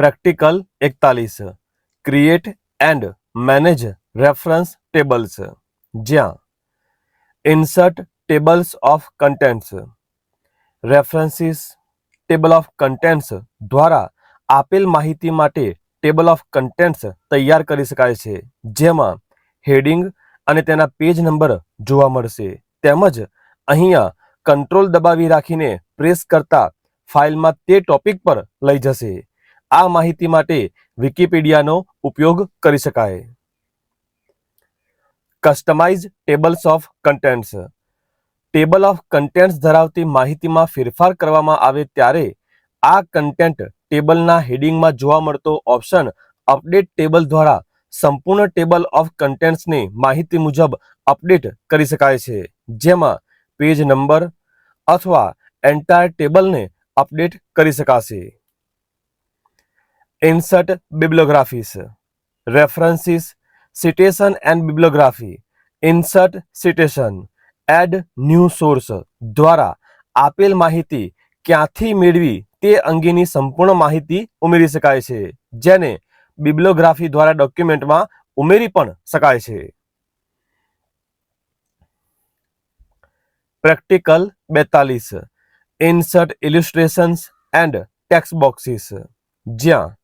Practical એકતાલીસ, create and manage reference tables. જ્યાં insert tables of contents. References table of contents દ્વારા આપેલ માહિતી માટે ટેબલ ઓફ કન્ટેન્ટ્સ તૈયાર કરી શકાય છે. જેમાં હેડિંગ અને તેના પેજ નંબર જોવા મળશે. તેમજ અહીંયા કંટ્રોલ દબાવી રાખીને પ્રેસ કરતા ફાઇલમાં તે ટોપિક પર લઈ જશે. આ માહિતી માટે વિકિપીડિયાનો ઉપયોગ કરી શકાય. Customize tables of contents. Table of contents ધરાવતી માહિતીમાં ફેરફાર કરવામાં આવે ત્યારે આ કન્ટેન્ટ ટેબલના હેડિંગમાં જોવા મળતો ઓપ્શન અપડેટ ટેબલ દ્વારા સંપૂર્ણ ટેબલ ઓફ કન્ટેન્ટ્સની માહિતી મુજબ અપડેટ કરી શકાય છે. જેમાં પેજ નંબર અથવા એન્ટાયર ટેબલને અપડેટ કરી શકાશે. Insert bibliographies references citation and bibliography insert citation add new source દ્વારા આપેલ માહિતી ક્યાંથી મેળવી તે અંગેની સંપૂર્ણ માહિતી ઉમેરી શકાય છે, જેને બિબ્લોગ્રાફી દ્વારા ડોક્યુમેન્ટમાં ઉમેરી પણ શકાય છે. પ્રેક્ટિકલ બેતાલીસ. Insert illustrations and text boxes જ્યાં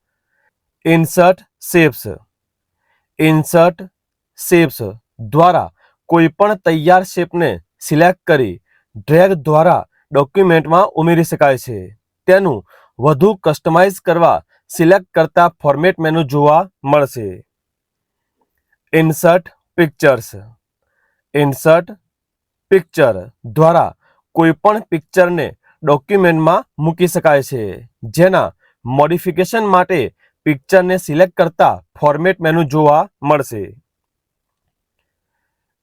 ઇન્સર્ટ શેપ્સ ઇન્સર્ટ શેપ્સ દ્વારા કોઈ પણ તૈયાર શેપને સિલેક્ટ કરી ડ્રેગ દ્વારા ડોક્યુમેન્ટમાં ઉમેરી શકાય છે. તેનું વધુ કસ્ટમાઇઝ કરવા સિલેક્ટ કરતા ફોર્મેટ મેનુ જોવા મળશે. Insert pictures. ઇન્સર્ટ પિક્ચર દ્વારા કોઈ પણ પિક્ચરને ડોક્યુમેન્ટમાં મૂકી શકાય છે, જેના મોડિફિકેશન માટે પિક્ચરને સિલેક્ટ કરતા ફોર્મેટ મેનુ જોવા મળશે.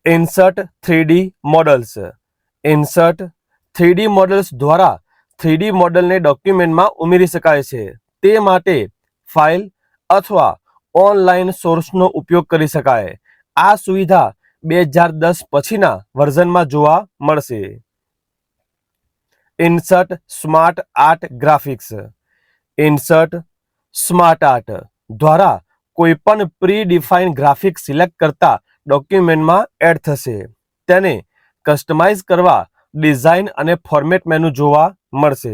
Insert three D models insert three D models દ્વારા થ્રીડી મોડલને ડોક્યુમેન્ટમાં ઉમેરી શકાય છે. તે માટે ફાઇલ અથવા ઓનલાઈન સોર્સનો ઉપયોગ કરી શકાય. આ સુવિધા બે હજાર દસ પછીના વર્ઝનમાં જોવા મળશે. Insert smart art graphics insert smart art દ્વારા કોઈ પણ પ્રી ડિફાઇન ગ્રાફિક સિલેક્ટ કરતા ડોક્યુમેન્ટમાં એડ થશે. તેને કસ્ટમાઇઝ કરવા ડિઝાઇન અને ફોર્મેટ મેનુ જોવા મળશે.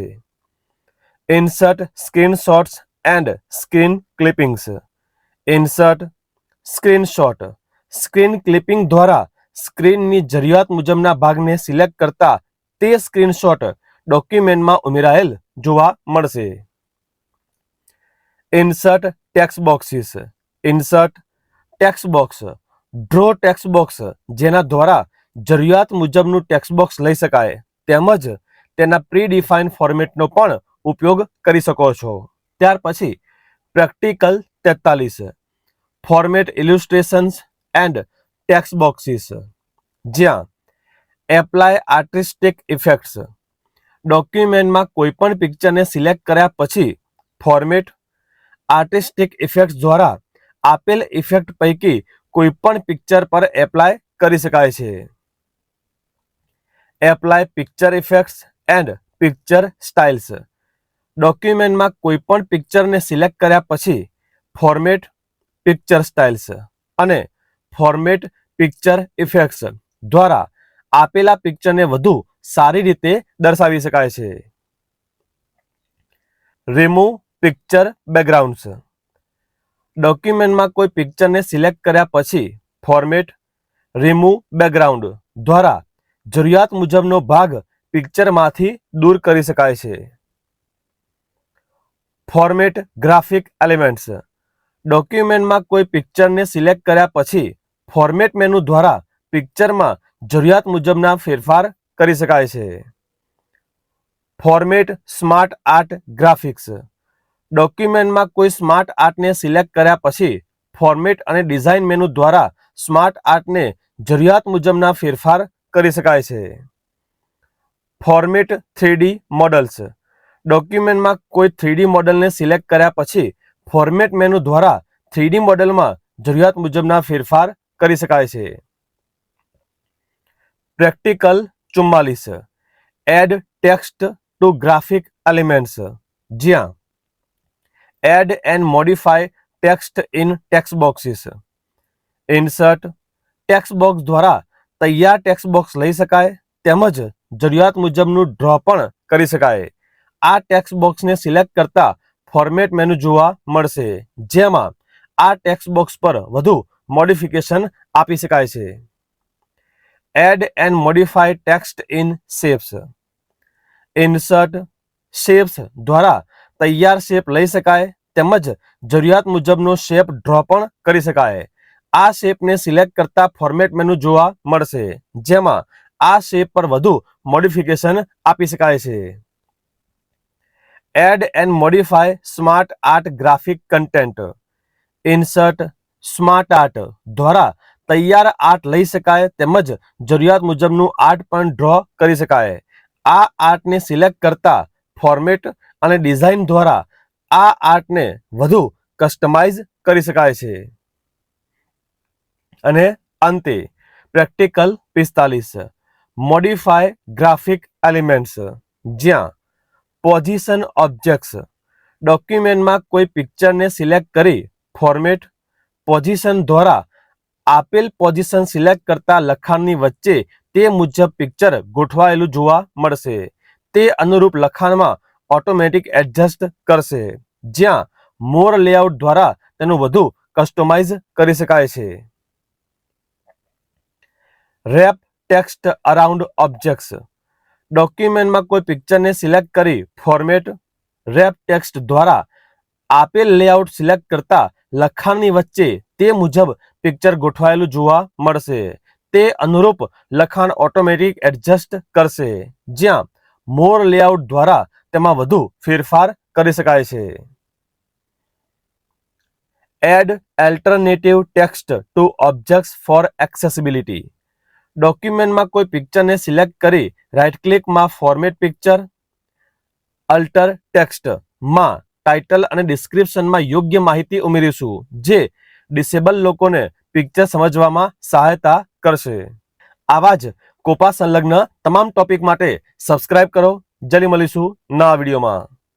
Insert screenshots and screen clippings insert screenshot screen clipping દ્વારા સ્ક્રીનની જરૂરિયાત મુજબના ભાગને સિલેક્ટ કરતા તે સ્ક્રીનશોટ ડોક્યુમેન્ટમાં ઉમેરાયેલ જોવા મળશે. Insert text boxes insert text box draw text box જેના દ્વારા જરૂરિયાત મુજબનું ટેક્સ્ટ બોક્સ લઈ શકાય. તેમજ તેના પ્રી ડિફાઇન ફોર્મેટનો પણ ઉપયોગ કરી શકો છો. ત્યાર પછી પ્રેક્ટિકલ તેતાલીસ. Format illustrations and text boxes જ્યાં એપ્લાય આર્ટિસ્ટિક ઇફેક્ટ્સ ડોક્યુમેન્ટમાં કોઈપણ પિક્ચરને સિલેક્ટ કર્યા પછી ફોર્મેટ આર્ટિસ્ટિક ઇફેક્ટ દ્વારા આપેલ ઇફેક્ટ પૈકી કોઈપણ પિક્ચર પર એપ્લાય કરી શકાય છે. Apply picture effects and picture styles. ડોક્યુમેન્ટમાં કોઈપણ પિક્ચરને સિલેક્ટ કર્યા પછી ફોર્મેટ પિક્ચર સ્ટાઇલ્સ અને ફોર્મેટ પિક્ચર ઇફેક્ટ્સ દ્વારા આપેલા પિક્ચરને વધુ સારી રીતે દર્શાવી શકાય છે. રિમૂવ પિક્ચર બેકગ્રાઉન્ડ્સ ડોક્યુમેન્ટમાં કોઈ પિક્ચરને સિલેક્ટ કર્યા પછી ફોર્મેટ રિમૂવ બેકગ્રાઉન્ડ દ્વારા જરૂરિયાત મુજબનો ભાગ પિક્ચરમાંથી દૂર કરી શકાય છે. ફોર્મેટ ગ્રાફિક એલિમેન્ટ્સ ડોક્યુમેન્ટમાં કોઈ પિક્ચરને સિલેક્ટ કર્યા પછી ફોર્મેટ મેનુ દ્વારા પિક્ચરમાં જરૂરિયાત મુજબના ફેરફાર કરી શકાય છે. ફોર્મેટ સ્માર્ટ આર્ટ ગ્રાફિક્સ ડોક્યુમેન્ટમાં કોઈ સ્માર્ટ આર્ટને સિલેક્ટ કર્યા પછી ફોર્મેટ અને ડિઝાઇન મેનુ દ્વારા સ્માર્ટ આર્ટને જરૂરિયાત મુજબના ફેરફાર કરી શકાય છે. Format three D models. ડોક્યુમેન્ટમાં કોઈ થ્રીડી મોડલને સિલેક્ટ કર્યા પછી ફોર્મેટ મેનુ દ્વારા થ્રીડી મોડલમાં જરૂરિયાત મુજબના ફેરફાર કરી શકાય છે. પ્રેક્ટિકલ ચુમ્માલીસ. Add text to graphic elements. જ્યાં add and modify text in text boxes insert text box દ્વારા તૈયાર ટેક્સ્ટ બોક્સ લઈ શકાય, તેમજ જરૂરિયાત મુજબનું ડ્રો પણ કરી શકાય. આ ટેક્સ્ટ બોક્સને સિલેક્ટ કરતા ફોર્મેટ મેનુ જોવા મળશે, જેમાં આ ટેક્સ્ટ બોક્સ પર વધુ મોડિફિકેશન આપી શકાય છે. Add and modify text in shapes insert shapes દ્વારા તૈયાર શેપ લઈ શકાય તેમજ જરૂરિયાત મુજબનો શેપ ડ્રો પણ કરી શકાય. આ શેપને સિલેક્ટ કરતા ફોર્મેટ મેનુ જોવા મળશે, જેમાં આ શેપ પર વધુ મોડિફિકેશન આપી શકાય છે. Add and modify smart art graphic content insert smart art દ્વારા તૈયાર આર્ટ લઈ શકાય તેમજ જરૂરિયાત મુજબનું આર્ટ પણ ડ્રો કરી શકાય. આ આર્ટને સિલેક્ટ કરતા ફોર્મેટ અને ડિઝાઇન દ્વારા આ આર્ટને વધુ કસ્ટમાઇઝ કરી શકાય છે. અને અંતે પ્રેક્ટિકલ પિસ્તાલીસ. મોડિફાય ગ્રાફિક એલિમેન્ટ્સ જ્યાં પોઝિશન ઓબ્જેક્ટ્સ ડોક્યુમેન્ટમાં કોઈ પિક્ચરને સિલેક્ટ કરી ફોર્મેટ પોઝિશન દ્વારા આપેલ પોઝિશન સિલેક્ટ કરતા લખાણની વચ્ચે તે મુજબ પિક્ચર ગોઠવાયેલું જોવા મળશે. તે અનુરૂપ લખાણમાં ઓટોમેટિક એડજસ્ટ કરશે. જ્યાં મોર લેઆઉટ દ્વારા તેનું વધુ કસ્ટમાઇઝ કરી શકાય છે. Wrap text around objects. ડોક્યુમેન્ટમાં કોઈ પિક્ચરને સિલેક્ટ કરી ફોર્મેટ રેપ ટેક્સ્ટ દ્વારા આપેલ લેઆઉટ સિલેક્ટ કરતા લખાણની વચ્ચે તે મુજબ પિક્ચર ગોઠવાયેલું જોવા મળશે. તે અનુરૂપ લખાણ ઓટોમેટિક એડજસ્ટ કરશે. જ્યાં મોર લેઆઉટ દ્વારા તેમાં વધુ ફેરફાર કરી શકાય છે. Add alternative text to objects for accessibility ડોક્યુમેન્ટમાં કોઈ પિક્ચરને સિલેક્ટ કરી રાઇટ ક્લિકમાં ફોર્મેટ પિક્ચર અલ્ટર ટેક્સ્ટમાં ટાઇટલ અને ડિસ્ક્રિપ્શનમાં યોગ્ય માહિતી ઉમેરીશું, જે ડિસેબલ લોકોને પિક્ચર સમજવામાં સહાયતા કરશે. આવા જ કોપા સંલગ્ન તમામ ટોપિક માટે સબસ્ક્રાઇબ કરો જલ્દી મળીશું નવા વિડીયોમાં.